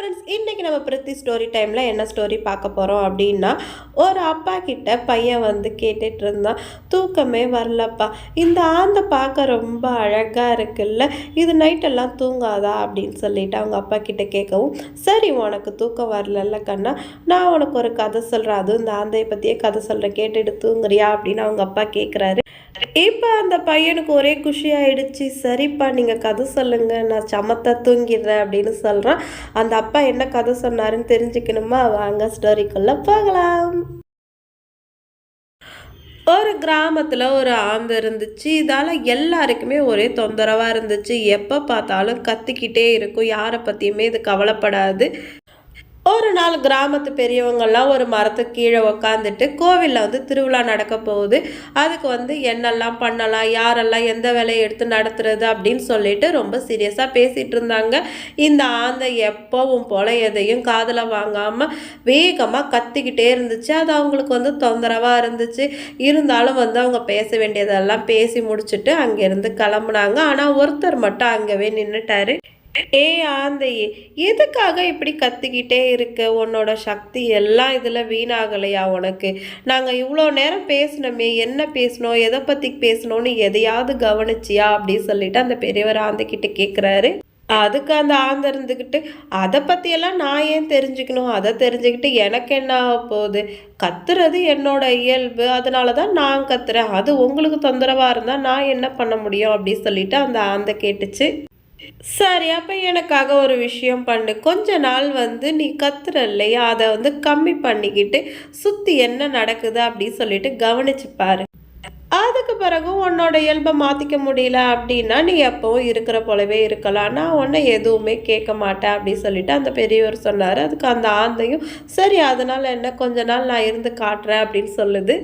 Friends இன்றைக்கி நம்ம Preeti story டைமில் என்ன ஸ்டோரி பார்க்க போகிறோம் அப்படின்னா ஒரு அப்பா கிட்ட பையன் வந்து கேட்டுட்டு இருந்தான் தூக்கமே வரலப்பா. இந்த ஆந்தை பார்க்க ரொம்ப அழகாக இருக்குல்ல. இது நைட்டெல்லாம் தூங்காதா? அப்படின்னு சொல்லிட்டு அவங்க அப்பா கிட்ட கேட்கவும் சரி உனக்கு தூக்கம் வரலல்ல கண்ணா. நான் உனக்கு ஒரு கதை சொல்கிறேன் அதுவும் இந்த ஆந்தையை பற்றியே கதை சொல்கிறேன் கேட்டுட்டு தூங்குறியா? அப்படின்னு அவங்க அப்பா கேட்குறாரு இப்போ அந்த பையனுக்கு ஒரே குஷி ஆயிடுச்சு. சரிப்பா நீங்கள் கதை சொல்லுங்கள் நான் சமத்தா தூங்கிடுறேன் அப்படின்னு சொல்கிறான் அந்த அப்பா என்ன கதை சொன்னாருன்னு தெரிஞ்சுக்கணுமா? வாங்க ஸ்டோரிக்குள்ளே போகலாம். ஒரு கிராமத்தில் ஒரு ஆந்தை இருந்துச்சு. இதால் எல்லாருக்குமே ஒரே தொந்தரவாக இருந்துச்சு. எப்போ பார்த்தாலும் கத்திக்கிட்டே இருக்கும். யாரை பற்றியுமே இது கவலைப்படாது. ஒரு நாள் கிராமத்து பெரியவங்கள்லாம் ஒரு மரத்துக்கு கீழே உக்காந்துட்டு கோவிலில் வந்து திருவிழா நடக்க போகுது. அதுக்கு வந்து என்னெல்லாம் பண்ணலாம் யாரெல்லாம் எந்த வேலையை எடுத்து நடத்துறது அப்படின்னு சொல்லிட்டு ரொம்ப சீரியஸாக பேசிகிட்டு இருந்தாங்க. இந்த ஆந்தை எப்போவும் போல் எதையும் காதில் வாங்காமல் வேகமாக கத்திக்கிட்டே இருந்துச்சு. அது அவங்களுக்கு வந்து தொந்தரவாக இருந்துச்சு. இருந்தாலும் வந்து அவங்க பேச வேண்டியதெல்லாம் பேசி முடிச்சுட்டு அங்கேருந்து கிளம்புனாங்க. ஆனால் ஒருத்தர் மட்டும் அங்கவே நின்றுட்டாரு ஏ ஆந்தையே எதுக்காக இப்படி கத்திக்கிட்டே இருக்க? உன்னோட சக்தி எல்லாம் இதில் வீணாகலையா உனக்கு? நாங்கள் இவ்வளோ நேரம் பேசினோமே என்ன பேசணும் எதை பற்றி பேசணும்னு எதையாவது கவனிச்சியா அப்படின்னு சொல்லிட்டு அந்த பெரியவர் ஆந்தைக்கிட்ட கேட்குறாரு அதுக்கு அந்த ஆந்த இருந்துக்கிட்டு அதை பற்றியெல்லாம் நான் ஏன் தெரிஞ்சுக்கணும்? அதை தெரிஞ்சுக்கிட்டு எனக்கு என்ன ஆக போகுது? கத்துறது என்னோட இயல்பு. அதனால தான் நான் கத்துறேன். அது உங்களுக்கு தொந்தரவாக இருந்தால் நான் என்ன பண்ண முடியும்? அப்படின்னு சொல்லிட்டு அந்த ஆந்தை கேட்டுச்சு. சரி அப்போ எனக்காக ஒரு விஷயம் பண்ணு. கொஞ்ச நாள் வந்து நீ கத்துற இல்லையா? அதை வந்து கம்மி பண்ணிக்கிட்டு சுற்றி என்ன நடக்குது அப்படின்னு சொல்லிட்டு கவனிச்சு பாரு. அதுக்கு பிறகு உன்னோட இயல்பை மாற்றிக்க முடியல அப்படின்னா நீ எப்பவும் இருக்கிற போலவே இருக்கலாம். நான் உன்னை எதுவுமே கேட்க மாட்டேன் அப்படின்னு சொல்லிட்டு அந்த பெரியவர் சொன்னார். அதுக்கு அந்த ஆந்தையும் சரி அதனால் என்ன? கொஞ்ச நாள் நான் இருந்து காட்டுறேன் அப்படின்னு சொல்லுது.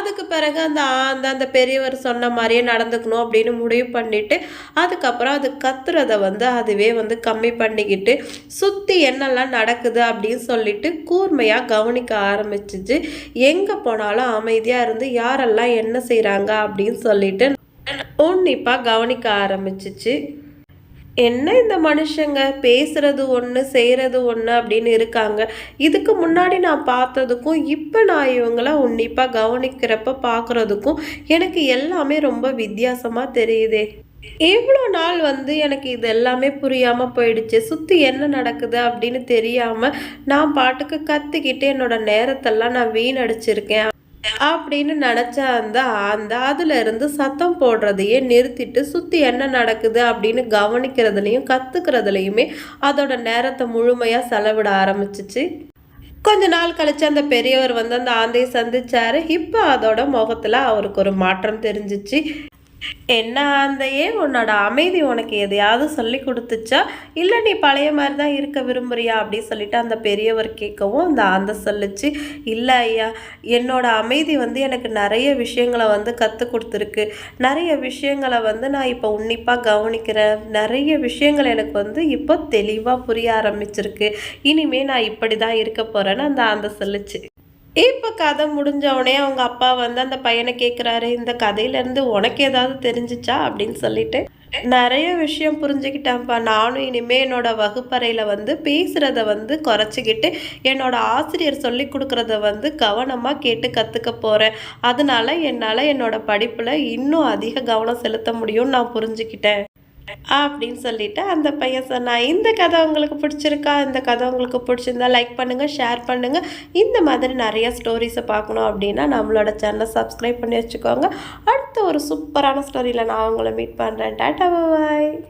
அதுக்கு பிறகு அந்த அந்த அந்த பெரியவர் சொன்ன மாதிரியே நடந்துக்கணும் அப்படின்னு முடிவு பண்ணிவிட்டு அதுக்கப்புறம் அது கத்துறத வந்து அதுவே வந்து கம்மி பண்ணிக்கிட்டு சுற்றி என்னெல்லாம் நடக்குது அப்படின்னு சொல்லிட்டு கூர்மையாக கவனிக்க ஆரம்பிச்சிச்சு. எங்கே போனாலும் அமைதியாக இருந்து யாரெல்லாம் என்ன செய்கிறாங்க அப்படின்னு சொல்லிட்டு உன்னிப்பாக கவனிக்க ஆரம்பிச்சிச்சு. என்ன இந்த மனுஷங்க? பேசுறது ஒன்று செய்கிறது ஒன்று அப்படின்னு இருக்காங்க. இதுக்கு முன்னாடி நான் பார்த்ததுக்கும் இப்போ நான் இவங்கள உன்னிப்பாக கவனிக்கிறப்ப பார்க்குறதுக்கும் எனக்கு எல்லாமே ரொம்ப வித்தியாசமாக தெரியுதே. இவ்வளோ நாள் வந்து எனக்கு இது எல்லாமே புரியாமல் போயிடுச்சு. சுற்றி என்ன நடக்குது அப்படின்னு தெரியாமல் நான் பாட்டுக்கு கற்றுக்கிட்டு என்னோட நேரத்தெல்லாம் நான் வீணடிச்சிருக்கேன். அப்படின்னு நினச்சா அந்த அந்த அதுலேருந்து சத்தம் போடுறதையே நிறுத்திட்டு சுற்றி என்ன நடக்குது அப்படின்னு கவனிக்கிறதுலையும் கற்றுக்கிறதுலையுமே அதோட நேரத்தை முழுமையாக செலவிட ஆரம்பிச்சிச்சு. கொஞ்ச நாள் கழிச்சு அந்த பெரியவர் வந்து அந்த ஆந்தையை சந்திச்சாரு. இப்போ அதோட முகத்தில் அவருக்கு ஒரு மாற்றம் தெரிஞ்சிச்சு. என்ன ஆந்தையே உன்னோட அமைதி உனக்கு எதையாவது சொல்லி கொடுத்துச்சா? இல்லை நீ பழைய மாதிரி தான் இருக்க விரும்புறியா? அப்படின்னு சொல்லிட்டு அந்த பெரியவர் கேட்கவும் அந்த ஆந்தை சொல்லிச்சு இல்லை ஐயா என்னோட அமைதி வந்து எனக்கு நிறைய விஷயங்களை வந்து கற்றுக் கொடுத்துருக்கு. நிறைய விஷயங்களை வந்து நான் இப்போ உன்னிப்பாக கவனிக்கிறேன். நிறைய விஷயங்கள் எனக்கு வந்து இப்போ தெளிவாக புரிய ஆரம்பிச்சிருக்கு. இனிமே நான் இப்படி தான் இருக்க போகிறேன்னு அந்த ஆந்தை சொல்லிச்சு. இப்போ கதை முடிஞ்சவொடனே அவங்க அப்பா வந்து அந்த பையனை கேட்குறாரு இந்த கதையிலேருந்து உனக்கு ஏதாவது தெரிஞ்சிச்சா அப்படின்னு சொல்லிட்டு. நிறைய விஷயம் புரிஞ்சுக்கிட்டேன்ப்பா. நானும் இனிமேல் என்னோட வகுப்பறையில் வந்து பேசுகிறத வந்து குறைச்சிக்கிட்டு என்னோட ஆசிரியர் சொல்லி கொடுக்குறத வந்து கவனமாக கேட்டு கற்றுக்க போகிறேன் அதனால என்னால் என்னோட படிப்பில் இன்னும் அதிக கவனம் செலுத்த முடியும்னு நான் புரிஞ்சுக்கிட்டேன். அப்படின்னு சொல்லிட்டு அந்த பையன் சொன்னான் இந்த கதை உங்களுக்கு பிடிச்சிருக்கா? இந்த கதை உங்களுக்கு பிடிச்சிருந்தா லைக் பண்ணுங்கள் ஷேர் பண்ணுங்கள் இந்த மாதிரி நிறைய ஸ்டோரிஸை பார்க்கணும் அப்படின்னா நம்மளோட சேனலை சப்ஸ்கிரைப் பண்ணி வச்சுக்கோங்க. அடுத்த ஒரு சூப்பரான ஸ்டோரியில் நான் அவங்கள மீட் பண்ணுறேன் டாட்டா பாய்